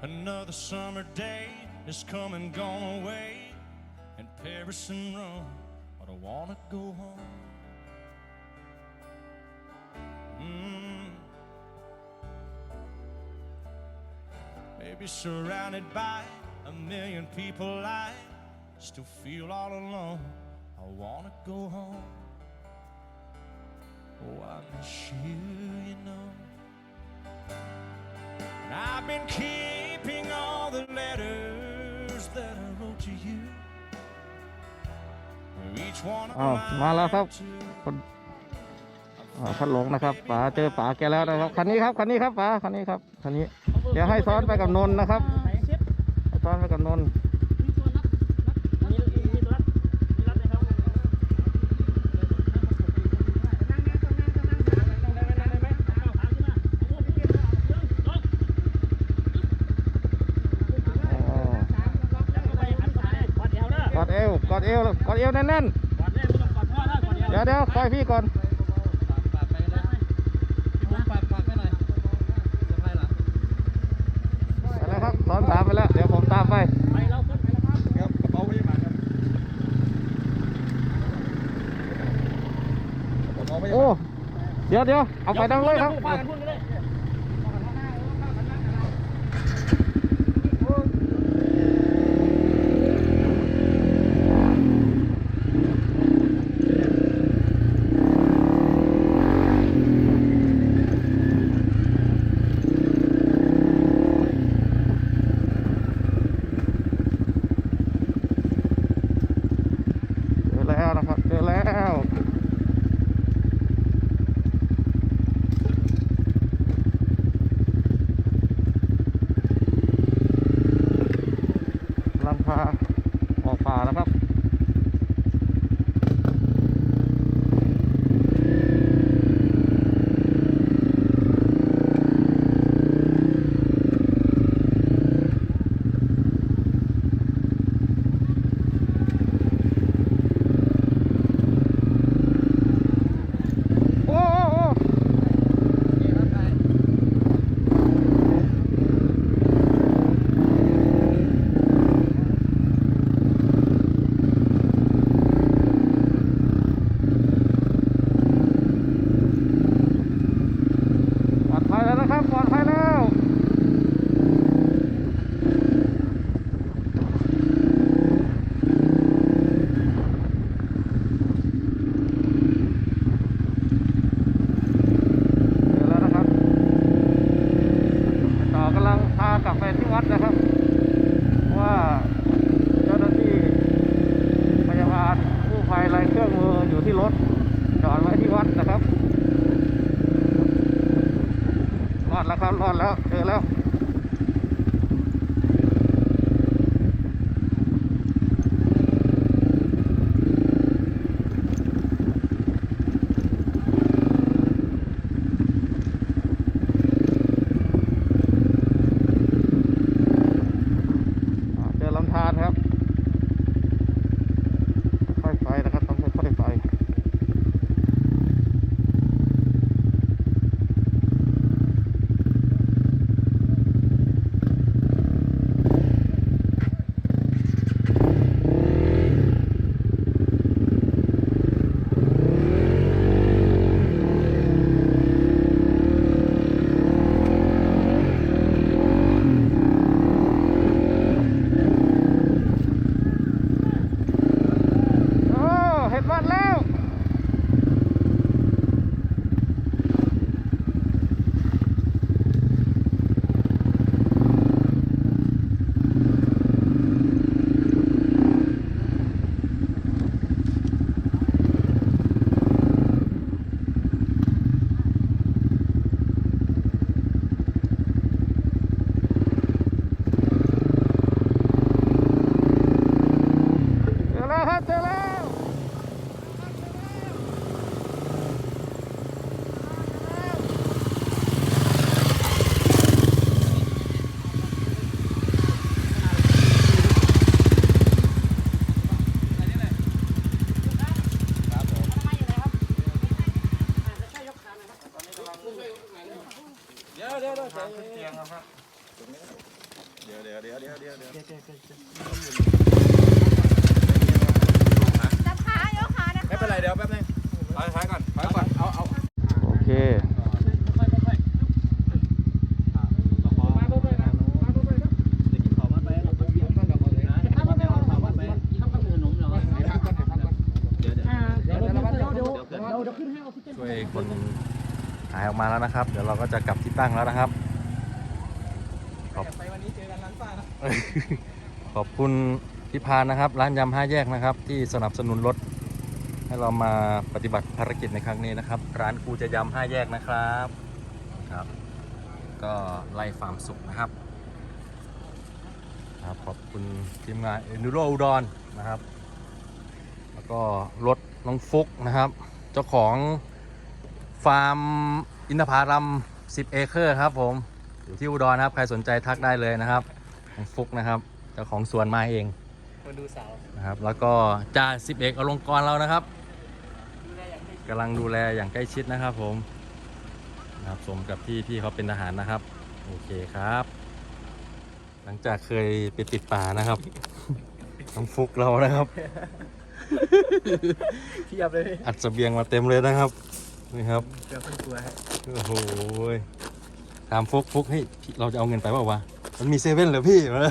Another summer day is come and gone away in Paris and Rome, but I wanna go home. Mm. Maybe surrounded by a million people, I still feel all alone. I wanna go home. Oh, I miss you, you know. And I've been all the letters that I wrote to you. Each one of อ้าว them มาแล้วครับ I to คนอ่าพัดหลงนะครับป๋าเจอป๋าแกแล้วนะครับคันนี้ครับคันนี้ครับป๋าคันนี้ครับคันนี้เดี๋ยวให้ซ้อนไปกับนนท์นะครับให้ซ้อนไปกับนนท์ อ๋อกอดเอว กอดเอวกอดเอวแน่นๆเดี๋ยวเดี๋ยวคอยพี่ก่อนไปแล้วครับซ้อนตามไปแล้ว เดี๋ยวผมตามไปโอ้ เดี๋ยวเดี๋ยวเอาไปดังเลยครับ แล้วครับรอดแล้วเจอแล้วอ่าเจอลำธารครับ ค่อยๆไปนะครับ ต้องค่อยๆไป อ เดี๋ยวเดี๋ยวเดี๋ยวเดี๋ยวเดี๋ยวเดี๋ยวจับขายกขานะไม่เป็นไรเดี๋ยวแป๊บนึงถอยถอยก่อนถอยก่อนเอาเอาโอเคช่วยคนหายออกมาแล้วนะครับ เดี๋ยวเราก็จะกลับที่ตั้งแล้วนะครับ ขอบไปวันนี้เจอกันร้านป้านะ ขอบคุณพี่พานนะครับ ร้านยำห้าแยกนะครับ ที่สนับสนุนรถ ให้เรามาปฏิบัติภารกิจในครั้งนี้นะครับ ร้านกูจะยำห้าแยกนะครับครับ ก็ไล่ฟาร์มสุขนะครับครับ ขอบคุณทีมงานเอนูโรอุดรนะครับ แล้วก็รถน้องฟุกนะครับ เจ้าของฟาร์มอินทผารัม 10 เอเคอร์ครับผม อยู่ที่อุดรนะครับ ใครสนใจทักได้เลยนะครับน้องฟุกนะครับเจ้าของสวนมาเองมาดูสาวนะครับ แล้วก็จ่าสิบเอกอลงกรณ์เรานะครับกำลังดูแลอย่างใกล้ชิดนะครับ ผมนะครับสมกับที่พี่เขาเป็นทหารนะครับ โอเคครับ หลังจากเคยไปติดป่านะครับน้องฟุกเรานะครับเทียบเลยอัดเสบียงมาเต็มเลยนะครับนี่ครับเกือบเป็นตัวให้โอ้โหย ถามฟุกฟุกให้ยพี่เราจะเอาเงินไปเปล่าวะมันมีเซเว่นเหรอพี่มา